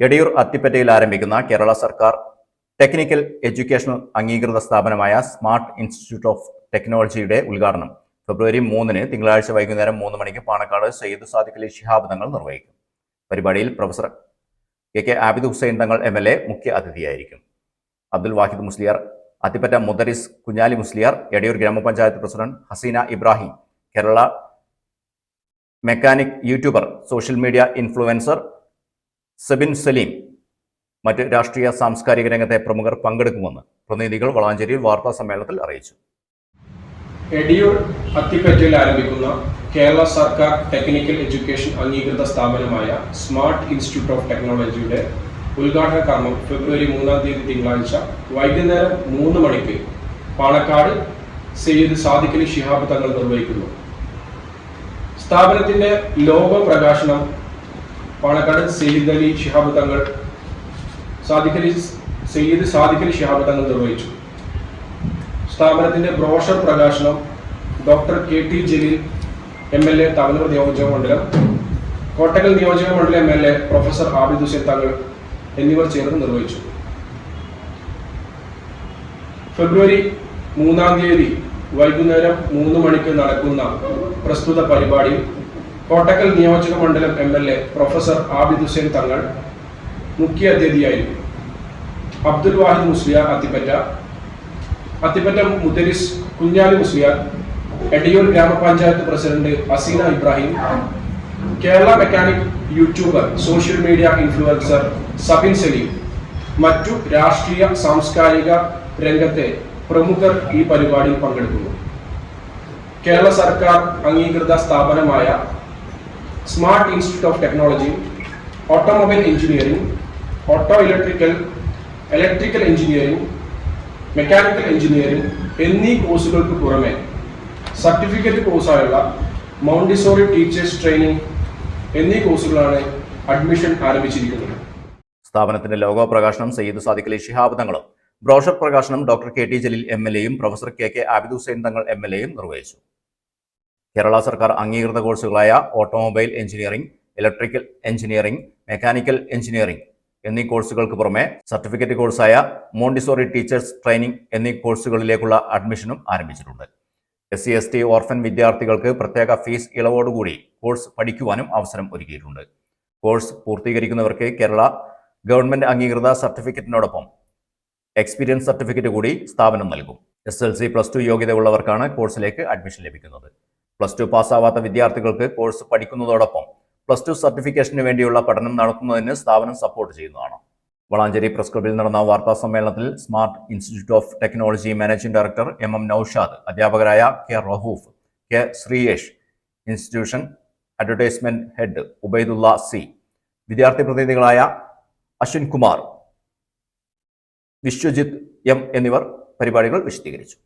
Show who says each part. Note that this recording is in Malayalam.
Speaker 1: എടിയൂർ അത്തിപ്പറ്റയിൽ ആരംഭിക്കുന്ന കേരള സർക്കാർ ടെക്നിക്കൽ എഡ്യൂക്കേഷണൽ അംഗീകൃത സ്ഥാപനമായ സ്മാർട്ട് ഇൻസ്റ്റിറ്റ്യൂട്ട് ഓഫ് ടെക്നോളജിയുടെ ഉദ്ഘാടനം. ഫെബ്രുവരി മൂന്നിന് തിങ്കളാഴ്ച വൈകുന്നേരം മൂന്ന് മണിക്ക് പാണക്കാട് സയ്യിദ് സാദിഖ് അലി ശിഹാബ് തങ്ങൾ നിർവഹിക്കും. പരിപാടിയിൽ professor K K Abid Hussain Thangal M L A മുഖ്യ അതിഥിയായിരിക്കും. അബ്ദുൽ വാഹിദ് Musliyar Athippatta മുദരിസ് Kunjali Musliyar Edayur Grama Panchayat president Haseena Ibrahim Kerala mechanic YouTuber social media influencer Sebin Saleem മറ്റ് രാഷ്ട്രീയ സാംസ്കാരിക രംഗത്തെ പ്രമുഖർ പങ്കെടുക്കുമെന്ന് പ്രതിനിധികൾ വളാഞ്ചേരിയിൽ വാർത്താ സമ്മേളനത്തിൽ അറിയിച്ചു.
Speaker 2: എടിയൂർ അത്തിപ്പറ്റയിൽ ആരംഭിക്കുന്ന കേരള സർക്കാർ ടെക്നിക്കൽ എഡ്യൂക്കേഷൻ അംഗീകൃത സ്ഥാപനമായ സ്മാർട്ട് ഇൻസ്റ്റിറ്റ്യൂട്ട് ഓഫ് ടെക്നോളജിയുടെ ഉദ്ഘാടന കർമ്മം ഫെബ്രുവരി മൂന്നാം തീയതി തിങ്കളാഴ്ച വൈകുന്നേരം മൂന്ന് മണിക്ക് പാണക്കാട് സെയ്ദ് സാദിഖലി ശിഹാബ് തങ്ങൾ നിർവഹിക്കുന്നു. സ്ഥാപനത്തിന്റെ ലോഗോ പ്രകാശനം പാണക്കാട് സയ്യിദ് അലി ഷിഹാബ് തങ്ങൾ സാദിഖ് അലി സയ്യിദ് സാദിഖ് അലി ശിഹാബ് തങ്ങൾ നിർവഹിച്ചു. സ്ഥാപനത്തിന്റെ ബ്രോഷർ പ്രകാശനം doctor K T Jaleel M L A Thavanur നിയോജക മണ്ഡലം കോട്ടക്കൽ നിയോജക മണ്ഡലം M L A professor Abid Hussain Thangal എന്നിവർ ചേർന്ന് നിർവഹിച്ചു. ഫെബ്രുവരി മൂന്നാം തീയതി വൈകുന്നേരം മൂന്ന് മണിക്ക് നടക്കുന്ന പ്രസ്തുത പരിപാടിയിൽ കോട്ടക്കൽ നിയോജക മണ്ഡലം M L A professor Abid Hussain Thangal മുഖ്യ അതിഥിയായിരുന്നു. അബ്ദുൽ വാഹിദ് Musliyar Athippatta Athippatta മുദരിസ് Kunjali Musliyar Edayur Grama Panchayat president Haseena Ibrahim Kerala mechanic YouTuber social media influencer Sabin Saleem മറ്റു രാഷ്ട്രീയ സാംസ്കാരിക രംഗത്തെ പ്രമുഖർ ഈ പരിപാടിയിൽ പങ്കെടുക്കുന്നു. കേരള സർക്കാർ അംഗീകൃത സ്ഥാപനമായ smart institute of technology automobile engineering auto electrical electrical engineering mechanical engineering എന്നീ കോഴ്സുകൾക്ക് പുറമെ സർട്ടിഫിക്കറ്റ് കോഴ്സായുള്ള മൗണ്ടിസോറി ടീച്ചേഴ്സ് ട്രെയിനിങ് എന്നീ കോഴ്സുകളാണ് അഡ്മിഷൻ ആരംഭിച്ചിരിക്കുന്നത്.
Speaker 1: സ്ഥാപനത്തിന്റെ ലോഗോ പ്രകാശനം സയ്യിദ് സാദിഖ് അലി ശിഹാബ് തങ്ങളും ബ്രോഷർ പ്രകാശനം doctor K T Jaleel M L എയും professor K K Abid Hussain Thangal M L എയും നിർവഹിച്ചു. കേരള സർക്കാർ അംഗീകൃത കോഴ്സുകളായ automobile engineering electrical engineering mechanical engineering എന്നീ കോഴ്സുകൾക്ക് പുറമെ സർട്ടിഫിക്കറ്റ് കോഴ്സായ മോണ്ടിസോറി ടീച്ചേഴ്സ് ട്രെയിനിംഗ് എന്നീ കോഴ്സുകളിലേക്കുള്ള അഡ്മിഷനും ആരംഭിച്ചിട്ടുണ്ട്. S C S T orphan വിദ്യാർത്ഥികൾക്ക് പ്രത്യേക ഫീസ് ഇളവോടുകൂടി കോഴ്സ് പഠിക്കുവാനും അവസരം ഒരുക്കിയിട്ടുണ്ട്. കോഴ്സ് പൂർത്തീകരിക്കുന്നവർക്ക് കേരള ഗവൺമെന്റ് അംഗീകൃത സർട്ടിഫിക്കറ്റിനോടൊപ്പം എക്സ്പീരിയൻസ് സർട്ടിഫിക്കറ്റ് കൂടി സ്ഥാപനം നൽകും. S L C plus two യോഗ്യതയുള്ളവർക്കാണ് കോഴ്സിലേക്ക് അഡ്മിഷൻ ലഭിക്കുന്നത്. പ്ലസ് ടു പാസ്സാവാത്ത വിദ്യാർത്ഥികൾക്ക് കോഴ്സ് പഠിക്കുന്നതോടൊപ്പം പ്ലസ് ടു സർട്ടിഫിക്കേഷന് വേണ്ടിയുള്ള പഠനം നടത്തുന്നതിന് സ്ഥാപനം സപ്പോർട്ട് ചെയ്യുന്നതാണ്. വളാഞ്ചേരി പ്രസ് ക്ലബിൽ നടന്ന വാർത്താ സമ്മേളനത്തിൽ smart institute of technology managing director M M Naushad അധ്യാപകരായ K Rahoof K Sreeyesh institution advertisement head Ubaidulla C വിദ്യാർത്ഥി പ്രതിനിധികളായ അശ്വിൻ കുമാർ വിശ്വജിത്ത് എം എന്നിവർ പരിപാടികൾ വിശദീകരിച്ചു.